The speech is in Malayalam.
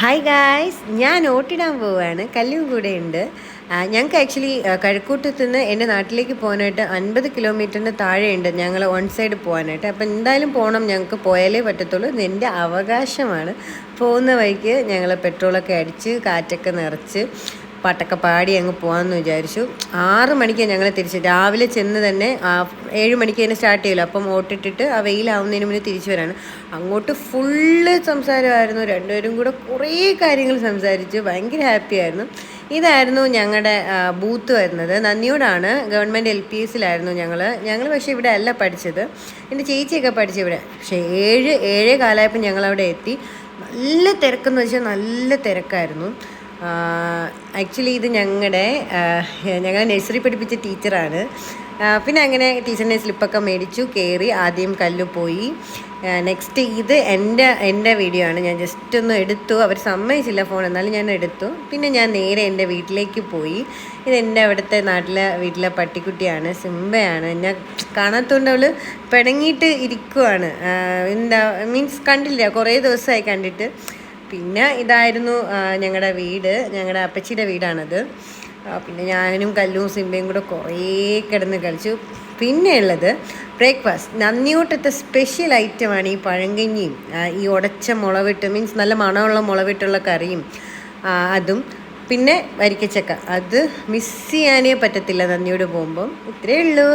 ഹായ് ഗായ്സ് ഞാൻ ഓട്ടിടാൻ പോവുകയാണ് കല്ലും കൂടെ ഉണ്ട്. ഞങ്ങൾക്ക് ആക്ച്വലി കഴക്കൂട്ടത്തു നിന്ന് എന്റെ നാട്ടിലേക്ക് പോകാനായിട്ട് അൻപത് കിലോമീറ്ററിന് താഴെയുണ്ട് ഞങ്ങൾ വൺ സൈഡ് പോകാനായിട്ട്. അപ്പം എന്തായാലും പോകണം ഞങ്ങൾക്ക് പോയാലേ പറ്റത്തുള്ളൂ. എന്റെ അവകാശമാണ്. പോകുന്ന വഴിക്ക് ഞങ്ങൾ പെട്രോളൊക്കെ അടിച്ച് കാറ്റൊക്കെ നിറച്ച് പാട്ടൊക്കെ പാടി അങ്ങ് പോകാമെന്ന് വിചാരിച്ചു. ആറ് മണിക്ക് ഞങ്ങൾ തിരിച്ച്. രാവിലെ ചെന്ന് തന്നെ ഏഴ് മണിക്ക് തന്നെ സ്റ്റാർട്ട് ചെയ്യുമല്ലോ അപ്പം ഓട്ടിട്ടിട്ട് ആ വെയിലാവുന്നതിന് മുന്നേ തിരിച്ചു വരാണ്. അങ്ങോട്ട് ഫുള്ള് സംസാരമായിരുന്നു. രണ്ടുപേരും കൂടെ കുറേ കാര്യങ്ങൾ സംസാരിച്ചു. ഭയങ്കര ഹാപ്പി ആയിരുന്നു. ഇതായിരുന്നു ഞങ്ങളുടെ ബൂത്ത് വരുന്നത്. നന്ദിയോടാണ് ഗവൺമെന്റ് എൽ പി എസിലായിരുന്നു ഞങ്ങൾ ഞങ്ങൾ പക്ഷേ ഇവിടെ അല്ല പഠിച്ചത്. എന്റെ ചേച്ചിയൊക്കെ പഠിച്ചു ഇവിടെ. പക്ഷേ ഏഴ് ഏഴേ കാലമായപ്പോൾ ഞങ്ങളവിടെ എത്തി. നല്ല തിരക്കെന്ന് വെച്ചാൽ നല്ല തിരക്കായിരുന്നു. ആക്ച്വലി ഇത് ഞങ്ങളുടെ ഞങ്ങൾ നഴ്സറി പഠിപ്പിച്ച ടീച്ചറാണ് പിന്നെ അങ്ങനെ ടീച്ചറിനെ സ്ലിപ്പൊക്കെ മേടിച്ചു കയറി ആദ്യം കല്ല് പോയി. നെക്സ്റ്റ് ഇത് എന്റെ എന്റെ വീഡിയോ ആണ്. ഞാൻ ജസ്റ്റ് ഒന്ന് എടുത്തു. അവർ സമ്മതിച്ചില്ല ഫോൺ എന്നാലും ഞാൻ എടുത്തു. പിന്നെ ഞാൻ നേരെ എന്റെ വീട്ടിലേക്ക് പോയി. ഇത് എന്റെ അവിടുത്തെ നാട്ടിലെ വീട്ടിലെ പട്ടിക്കുട്ടിയാണ് സിംബയാണ്. ഞാൻ കാണാത്തതുകൊണ്ട് അവൾ പിണങ്ങിയിട്ട് ഇരിക്കുവാണ്. എന്താ മീൻസ് കണ്ടില്ല. കുറേ ദിവസമായി കണ്ടിട്ട്. പിന്നെ ഇതായിരുന്നു ഞങ്ങളുടെ വീട് ഞങ്ങളുടെ അപ്പച്ചിയുടെ വീടാണത്. പിന്നെ ഞാനും കല്ലും സിംബയും കൂടെ കുറേ കിടന്ന് കളിച്ചു. പിന്നെ ഉള്ളത് ബ്രേക്ക്ഫാസ്റ്റ്. നന്ദിയോട്ടത്തെ സ്പെഷ്യൽ ഐറ്റമാണ് ഈ പഴങ്കഞ്ഞിയും ഈ ഉടച്ച മുളവിട്ട് മീൻസ് നല്ല മണമുള്ള മുളവിട്ടുള്ള കറിയും അതും. പിന്നെ വരിക്കച്ചക്ക. അത് മിസ് ചെയ്യാനേ പറ്റത്തില്ല നന്ദിയോട് പോകുമ്പം. ഇത്രയേ ഉള്ളൂ.